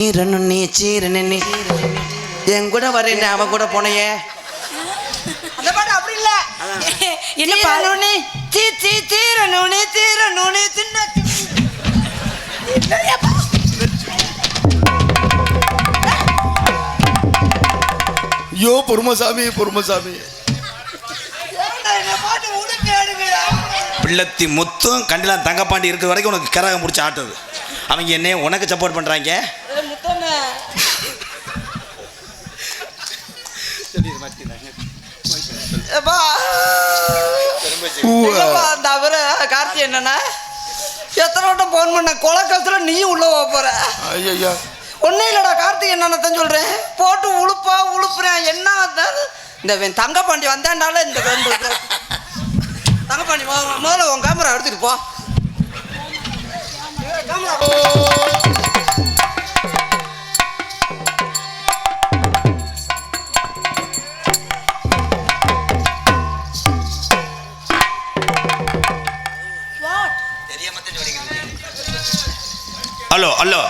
நீ சீரனு நீ. என் கூட வரேன் அவன் கூட போனையே. அந்த பாட்டு அப்படி இல்ல. சீ சீர நுனி சீர நுனி சின்ன ஐயோ பொறுமசாமி பொறுமசாமி. பிள்ளத்தி முத்தும் கண்டிலாம் தங்கப்பாண்டி இருக்கிற வரைக்கும் உனக்கு கரகம் முடிச்சு ஆட்டுது. அவங்க என்ன உனக்கு சப்போர்ட் பண்றாங்க? அந்த அவரு? கார்த்தி என்னன்னா எத்தனை வட்டம் ஃபோன் பண்ண கொலக்கத்துல நீயும் உள்ள போக போற? ஐயா ஒன்றும் இல்லைடா கார்த்திக் என்னன்னு சொல்கிறேன் போட்டு உழுப்பா உழுப்புறேன். என்ன? இந்த இவன் தங்கப்பாண்டி வந்தேன்னால இந்த தங்கப்பாண்டி மொ- முதல்ல உன் கேமரா எடுத்துட்டு போ. Camera hello hello.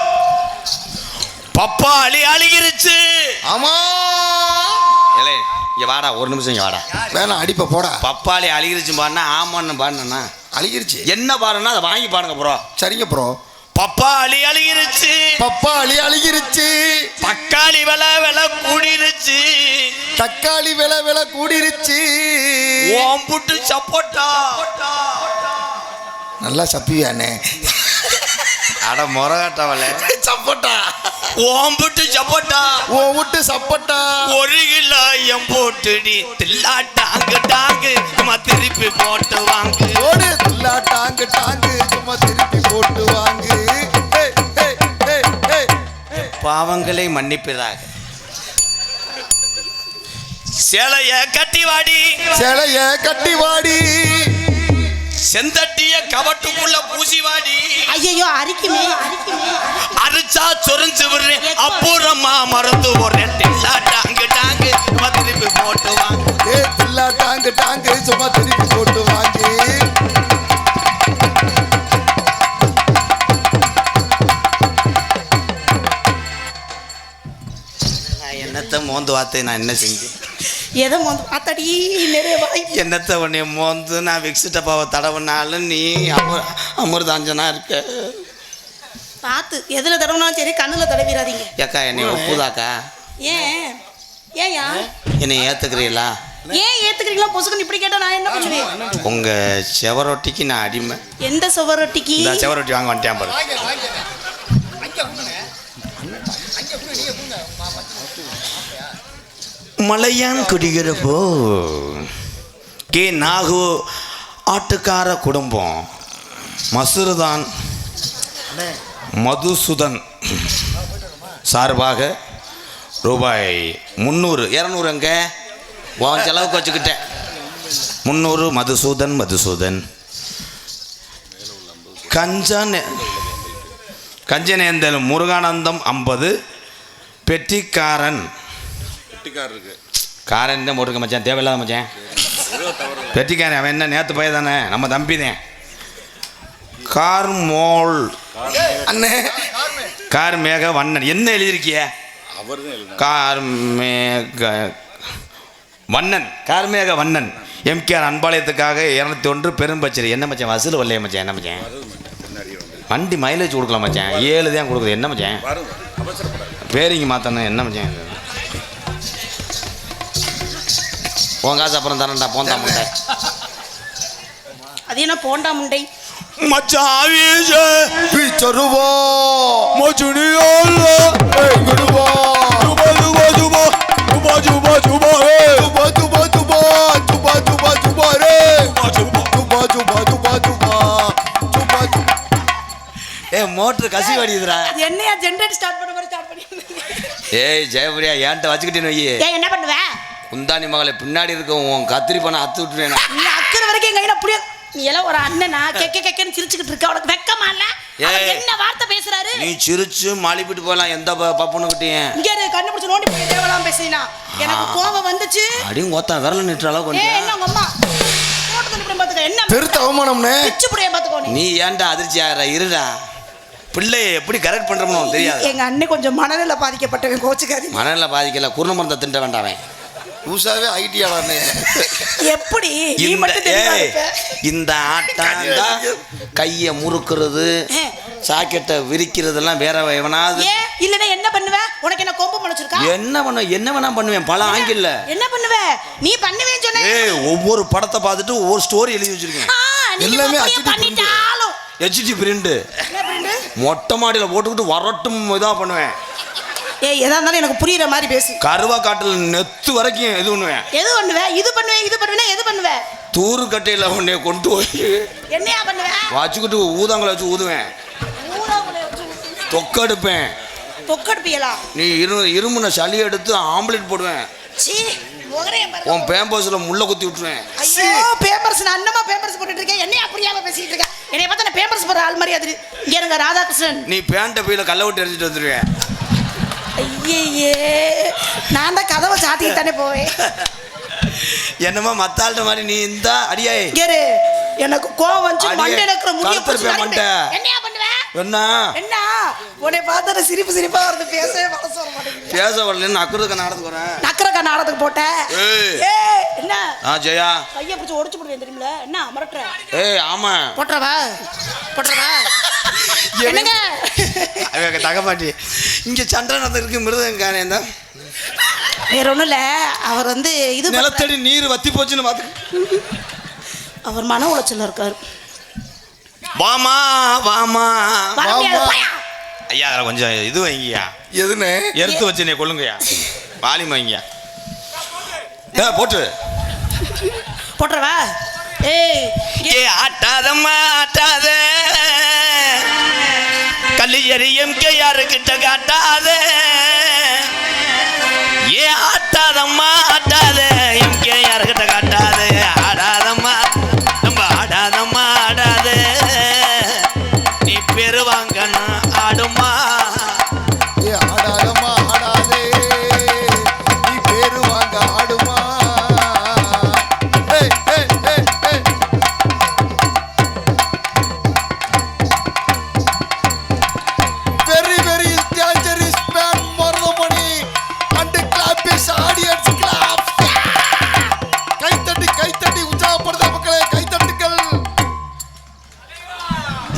பப்பா அழி அழுகிருச்சு. ஆமா. ஏலே இங்க வாடா ஒரு நிமிஷம் இங்க வாடா. வேணாம் அடிப்ப போடா. பப்பாளி அழுகிருச்சு பாருனா ஆமான்னு பாருனா அழுகிருச்சு. என்ன பாருன்னா அதை வாங்கி பாருங்க ப்ரோ சரிங்க ப்ரோ பப்பாளி அழுகிருச்சு. பப்பாளி அழுகிருச்சு. தக்காளி விலை விலை கூடிருச்சு. தக்காளி விலை விலை கூடிருச்சு. ஓம்புட்டு சப்போட்டா. நல்லா சப்பியானே அட முறகாட்டவல சப்போட்டா. ஓம்புட்டு சப்போட்டா. ஓ விட்டு சப்போட்டா. ஒரு கிலோ எம் போட்டு நீ தில்லா டாங்கு டாங்கு சும்மா திருப்பி போட்டு வாங்கு. ஓடு தில்லா டாங்கு. டாங்கு சும்மா திருப்பி போட்டு வாங்கு. பாவங்களை மன்னிப்பதாக. சேலைய கட்டி வாடி. சிலைய கட்டி வாடி. செந்தட்டிய கவட்டுக்குள்ள பூசி வாடி ஐயோ அரிக்குமே. அரிக்குமே அரிச்சா சொரிஞ்சு விடுறேன் அப்புறமா மறந்து போறேன் தில்லா டாங்கு டாங்கு சும்மா திருப்பி போட்டு வாங்கு. ஏ தில்லா டாங்கு டாங்கு சும்மா திருப்பி போட்டு வாங்கு. நான் என்னத்த மோந்து வார்த்தை நான் என்ன செஞ்சேன்? எதை வந்து பார்த்தாடி நிறைய வாய். என்னத்த உன்னை மோந்து நான் விக்ஸு டப்பாவை தடவுனாலும் நீ அமர் அமிர்தாஞ்சனா இருக்க. பார்த்து எதுல தடவினாலும் சரி கண்ணுல தடவிடாதீங்க ஏக்கா என்னை ஒப்புதாக்கா? ஏன்? ஏன்யா? என்னை ஏற்றுக்கிறீங்களா ஏன் ஏத்துக்கிறீங்களா? பொசுக்குன்னு இப்படி கேட்டா நான் என்ன பண்ணுவேன்? உங்கள் செவரொட்டிக்கு நான் அடிமை. எந்த சுவரொட்டிக்கு? செவரொட்டி வாங்க வந்துட்டேன் பாரு. மலையான் குடிகிறப்போ கே நாகு ஆட்டுக்கார குடும்பம் மசுருதான் மதுசூதன் சார்பாக ரூபாய் முந்நூறு இரநூறு எங்க உன் செலவுக்கு வச்சுக்கிட்டேன். முந்நூறு மதுசூதன் மதுசூதன். கஞ்சன் கஞ்சனேந்தல் முருகானந்தம் ஐம்பது பெட்டிக்காரன் காரன் தான் போட்டுருக்க மச்சான் தேவையில்லாத மச்சான். பெட்டிக்காரன் அவன் என்ன நேற்று பையன் தானே? நம்ம தம்பி தான். கார்மோல் அண்ணே. கார் மேக வண்ணன். என்ன எழுதியிருக்கிய? கார் மேக வண்ணன். கார்மேக வண்ணன். எம்கேஆர் அன்பாளையத்துக்காக இரநூத்தி ஒன்று பெரும்பச்சரி. என்ன மச்சான் வசூல் வரலையே மச்சான் என்ன மச்சான்? வண்டி மைலேஜ் கொடுக்கலாம் மச்சான். ஏழு தான் கொடுக்குது. என்ன மச்சான்? பேரிங்க மாற்றணும் என்ன மச்சான் உன் காசு அப்புறம் தரேன்டா போந்தா முட்டை. அது என்ன போண்டா முண்டை மச்சான் வீச. பீச்சருவோ. மச்சுனியோல்ல எங்குடுவோ ஜுபா ஜுபா ஜுபா ஜுபா ஜுபா ஜுபா ஹே. துபா துபா துபா துபா துபா துபா ரே துபா துபா துபா துபா துபா துபா ஏ மோட்டர் கசி வடியுதுடா அது என்னையா ஜென்ரேட் ஸ்டார்ட் பண்ண மாதிரி ஸ்டார்ட் பண்ணி ஏய் ஜெயபிரியா ஏன்ட்ட வச்சுக்கிட்டேன்னு வையே. ஏன் என்ன பண்ணுவ? குந்தாணி மகளை பின்னாடி இருக்க உன் கத்திரி பண்ண அத்து விட்டுருவேன் நீ அக்கறை வரைக்கும் எங்க கையில புரிய நீ எல்லாம் ஒரு அண்ணனா கெக்க கெக்கன்னு சிரிச்சுக்கிட்டு இருக்க. உனக்கு வெக்கமா இல்ல? அவர் ஏய். என்ன வார்த்தை பேசுறாரு? நீ சிரிச்சு மாளிப்பிட்டு போகலாம் எந்த ப- பப்புனுக்கிட்டேன் இங்க இரு, கண்டுபிடிச்சு நோண்டி போய் தேவலாம் பேசினா எனக்கு கோபம் வந்துச்சு. அடியும் கொத்தா விரல நிட்டுற அளவுக்கு ஏ கொஞ்சம் என்ன உங்க அம்மா? போட்டு தள்ளி பாத்துக்க. என்ன பெருத்த அவமானம்னே? பிச்சு புடைய பாத்துக்கோ நீ. நீ ஏன்டா அதிர்ச்சி ஆகிற? இருடா. பிள்ளையை எப்படி கரெக்ட் பண்ணுறோம்னு தெரியாது? எங்க அண்ணன் கொஞ்சம் மனநிலை பாதிக்கப்பட்டவன் கோச்சுக்காது மனநில பாதிக்கல குருண மருந்தை தின்ற வேண்டாமே புதுசாவே ஐடியாடானே எப்படி? நீ இந்த ஆட்டம் கையை முறுக்குறது. சாக்கெட்டை விரிக்கிறதெல்லாம் வேற எவனாவது இல்லனா என்ன பண்ணுவ? உனக்கு என்ன கொம்பு முளைச்சிருக்கா? என்ன பண்ண என்ன வேணா பண்ணுவேன் பல ஆங்கில என்ன பண்ணுவ? நீ பண்ணுவேன்னு சொன்ன. ஏய் ஒவ்வொரு படத்தை பார்த்துட்டு ஒவ்வொரு ஸ்டோரி எழுதி வச்சிருக்கேன். எல்லாமே ஹெச்டி பிரிண்ட் என்ன பிரிண்டு மொட்டை மாடியில் போட்டுக்கிட்டு வரட்டும் இதாக பண்ணுவேன். ஏய் எதா இருந்தாலும் எனக்கு புரியுற மாதிரி பேசு. கருவா காட்டில் நெத்து வரைக்கும் இது பண்ணுவேன் எது பண்ணுவ? இது பண்ணுவேன் இது பண்ணுவேன் எது பண்ணுவ? தூரு கட்டையில் உன்னை கொண்டு போய் என்னையா பண்ணுவ? வச்சுக்கிட்டு ஊதாங்களை வச்சு ஊதுவேன். தொக்கெடுப்பேன் தொக்கெடுப்பியலா? நீ இரு இருமுனை சளி எடுத்து ஆம்லெட் போடுவேன் உன் பேம்பர்ஸில் முள்ளை குத்தி விட்டுருவேன் ஐயோ பேப்பர்ஸ் நான் அண்ணமா பேப்பர்ஸ் போட்டுட்டு இருக்கேன். என்னைய புரியாம பேசிட்டு இருக்கேன் என்னைய பார்த்தா நான் பேப்பர்ஸ் போடுற ஆள் மாதிரி அது. இங்க இருங்க ராதாகிருஷ்ணன். நீ பேண்ட்டை பையில கல்ல விட்டு எரிஞ்சிட்டு வந்துடுவேன் ஐயே நான் தான் கதவை சாத்திட்டு தானே போவேன். என்னமா மத்தாள்கிட்ட மாதிரி நீ இந்த அடியாய் இங்க இரு. எனக்கு கோவம் வந்து அடியே, மண்டை இருக்கிற முடிய போய் மண்டை. நறுக்கு. என்னையா பண்ணுவ? என்ன? என்ன? உன்னை பார்த்தா சிரிப்பு சிரிப்பா வருது. பேசவே மனசு வர மாட்டேங்குது. பேச வரலன்னு அக்குறதுக்கு நாடத்துக்கு வரேன். நக்கரக்கா நாடகத்துக்கு போட்டேன். ஏய். என்ன? ஆ ஜெயா. கையை பிடிச்சி ஒடிச்சு போடுவேன் தெரியுமில என்ன மிரட்டுற? ஏய் ஆமா. போட்டுறவா? போட்டுறவா? என்னங்க? தகப்பாட்டி இங்க சண்டை நடந்திருக்கு மிருதங்கானே தான் வேற ஒண்ணும் இல்ல. அவர் வந்து இது. நிலத்தடி நீர் வத்தி போச்சுன்னு பார்த்து அவர் மன உளைச்சல்ல இருக்காரு. வாமா வாமா. வாமா. ஐயா அதில் கொஞ்சம் இது வைங்கய்யா. எதுன்னு? எடுத்து வச்சு நீ கொள்ளுங்கய்யா வாலிம் வைங்கய்யா. ஏ போட்டு. போட்டுறவா? ஏய் ஏ ஆட்டாதம்மா ஆட்டாத கல்லியறியும் யாருக்கிட்ட காட்டாதே.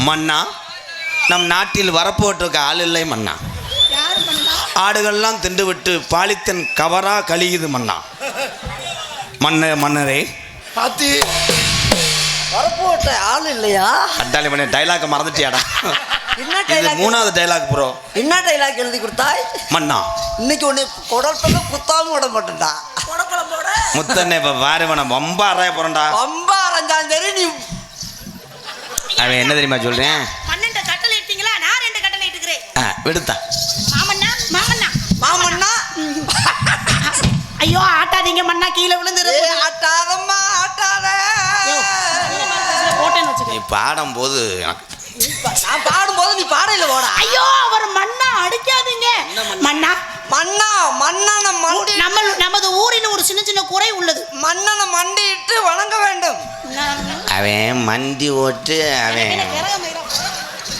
மன்னா நம் நாட்டில் வரப்போட்டிருக்க ஆள் இல்லை மன்னா. ஆடுகள்லாம் திண்டுவிட்டு பாலித்தன் கவரா கழியுது மன்னா. மன்ன மன்னரே. பாத்தி வரப்போட்ட ஆள் இல்லையா? அட்டாளி பண்ண டைலாக் மறந்துட்டியாடா. என்ன இது டைலாக் மூணாவது டைலாக் ப்ரோ என்ன டைலாக் எழுதி கொடுத்தாய்? மன்னா. இன்னைக்கு உன்னை குடப்பத குத்தாலும் விட மாட்டேன்டா. முத்தண்ணே இப்ப வாரிவன ரொம்ப அறைய போறேன்டா. ரொம்ப அரைஞ்சாலும் சரி நீ அவன் என்ன தெரியுமா சொல்றேன்? பன்னெண்டு கட்டளை இட்டீங்களா நான் ரெண்டு கட்டளை இட்டுக்கிறேன் விடுத்தா. மாமண்ணா மாமண்ணா. மாமன்னா ஐயோ ஆட்டாதீங்க மண்ணா கீழே விழுந்துரு ஆட்டாதம்மா ஆட்டாத. நீ பாடும்போது நான் பாடும்போது நீ பாடையில போடா. ஐயோ அவர் மண்ணா அடிக்காதீங்க. மண்ணா? மன்னா மன்னனை மண்டி நம்ம நமது ஊரில் ஒரு சின்ன சின்ன குறை உள்ளது. மன்னனை மண்டியிட்டு வணங்க வேண்டும். அவன் மண்டி ஓட்டு அவன்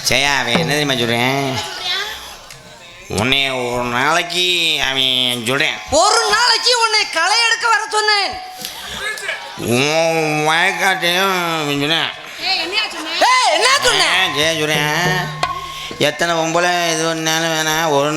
செய்யா அவன் என்ன தெரியுமா சொல்றேன்? உன்னை ஒரு நாளைக்கு அவன் சொல்றேன். ஒரு நாளைக்கு உன்னை களை எடுக்க வர சொன்னேன். உன் வயக்காட்டையும் என்ன சொன்ன? ஜெய சொல்றேன்? எத்தனை பொம்பளை இது ஒன்றாலும் வேணாம். ஒரு